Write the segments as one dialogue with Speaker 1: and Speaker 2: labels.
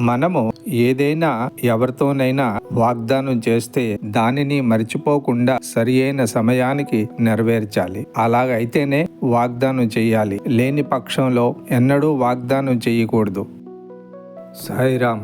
Speaker 1: మనము ఏదైనా ఎవరితోనైనా వాగ్దానం చేస్తే దానిని మర్చిపోకుండా సరి అయిన సమయానికి నెరవేర్చాలి. అలాగైతేనే వాగ్దానం చేయాలి. లేని పక్షంలో ఎన్నడూ వాగ్దానం చేయకూడదు. సాయిరామ్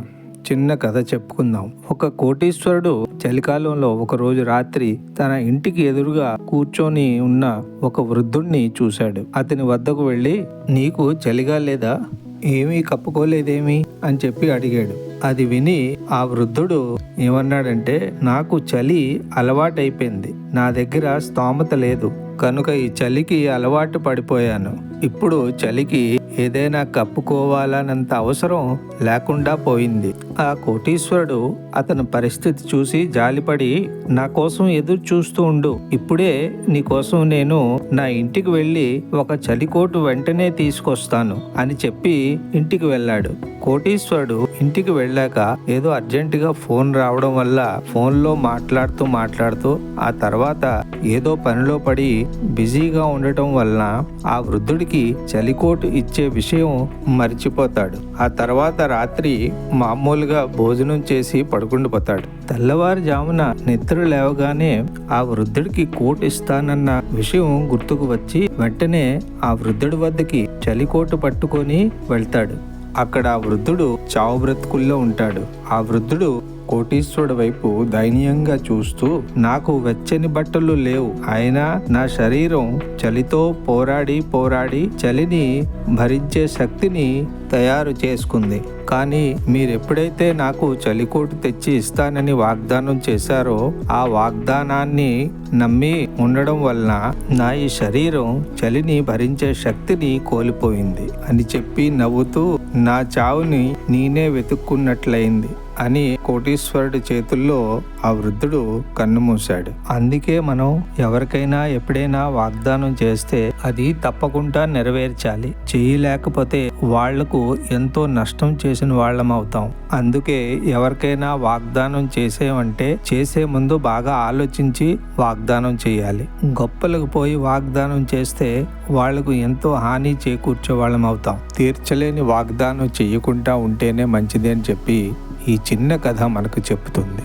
Speaker 1: చిన్న కథ చెప్పుకుందాం. ఒక కోటీశ్వరుడు చలికాలంలో ఒకరోజు రాత్రి తన ఇంటికి ఎదురుగా కూర్చొని ఉన్న ఒక వృద్ధుణ్ణి చూశాడు. అతని వద్దకు వెళ్ళి నీకు చలిగా లేదా ఏమీ కప్పుకోలేదేమి అని చెప్పి అడిగాడు. అది విని ఆ వృద్ధుడు ఏమన్నాడంటే నాకు చలి అలవాటైపోయింది. నా దగ్గర స్తోమత లేదు. కనుక ఈ చలికి అలవాటు పడిపోయాను. ఇప్పుడు చలికి ఏదైనా కప్పుకోవాలన్నంత అవసరం లేకుండా పోయింది. ఆ కోటీశ్వరుడు అతని పరిస్థితి చూసి జాలిపడి నా కోసం ఎదురు చూస్తూ ఉండు. ఇప్పుడే నీ కోసం నేను నా ఇంటికి వెళ్ళి ఒక చలికోటు వెంటనే తీసుకొస్తాను అని చెప్పి ఇంటికి వెళ్ళాడు. కోటీశ్వరుడు ఇంటికి వెళ్ళాక ఏదో అర్జెంటుగా ఫోన్ రావడం వల్ల ఫోన్లో మాట్లాడుతూ మాట్లాడుతూ ఆ తర్వాత ఏదో పనిలో పడి బిజీగా ఉండటం వలన ఆ వృద్ధుడికి చలికోటు ఇచ్చే విషయం మర్చిపోతాడు. ఆ తర్వాత రాత్రి మామూలు మామూలుగా భోజనం చేసి పడుకుండిపోతాడు తెల్లవారుజామున నిద్ర లేవగానే ఆ వృద్ధుడికి కోటు ఇస్తానన్న విషయం గుర్తుకు వచ్చి వెంటనే ఆ వృద్ధుడి వద్దకి చలికోటు పట్టుకొని వెళ్తాడు. అక్కడ ఆ వృద్ధుడు చావు బ్రతుకుల్లో ఉంటాడు. ఆ వృద్ధుడు కోటీశ్వరుడు వైపు దయనీయంగా చూస్తూ నాకు వెచ్చని బట్టలు లేవు. అయినా నా శరీరం చలితో పోరాడి పోరాడి చలిని భరించే శక్తిని తయారు చేసుకుంది. కానీ మీరెప్పుడైతే నాకు చలికోటు తెచ్చి ఇస్తానని వాగ్దానం చేశారో ఆ వాగ్దానాన్ని నమ్మి ఉండడం వలన నా ఈ శరీరం చలిని భరించే శక్తిని కోల్పోయింది అని చెప్పి నవ్వుతూ నా చావుని నేనే వెతుక్కున్నట్లయింది. అని కోటీశ్వరుడి చేతుల్లో ఆ వృద్ధుడు కన్ను మూశాడు. అందుకే మనం ఎవరికైనా ఎప్పుడైనా వాగ్దానం చేస్తే అది తప్పకుండా నెరవేర్చాలి. చేయలేకపోతే వాళ్ళకు ఎంతో నష్టం చేసిన వాళ్ళం అవుతాం. అందుకే ఎవరికైనా వాగ్దానం చేసేవంటే చేసే ముందు బాగా ఆలోచించి వాగ్దానం చేయాలి. గొప్పలకు పోయి వాగ్దానం చేస్తే వాళ్ళకు ఎంతో హాని చేకూర్చే వాళ్ళం అవుతాం. తీర్చలేని వాగ్దానం చేయకుండా ఉంటేనే మంచిది అని చెప్పి ఈ చిన్న కథ మనకు చెప్తుంది.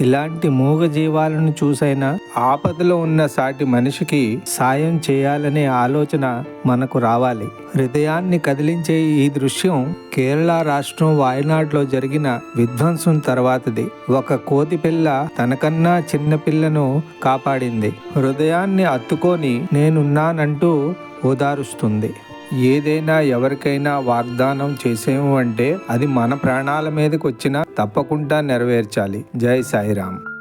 Speaker 1: ఇలాంటి మూగజీవాలను చూసైనా ఆపదలో ఉన్న సాటి మనిషికి సాయం చేయాలనే ఆలోచన మనకు రావాలి. హృదయాన్ని కదిలించే ఈ దృశ్యం కేరళ రాష్ట్రం వాయనాడులో జరిగిన విధ్వంసం తర్వాతది. ఒక కోతి పిల్ల తనకన్నా చిన్న పిల్లను కాపాడింది. హృదయాన్ని అత్తుకొని నేనున్నానంటూ ఓదారుస్తుంది. ఏదైనా ఎవరికైనా వాగ్దానం చేసేము అంటే అది మన ప్రాణాల మీదకి వచ్చినా తప్పకుండా నెరవేర్చాలి. జై సాయిరామ్.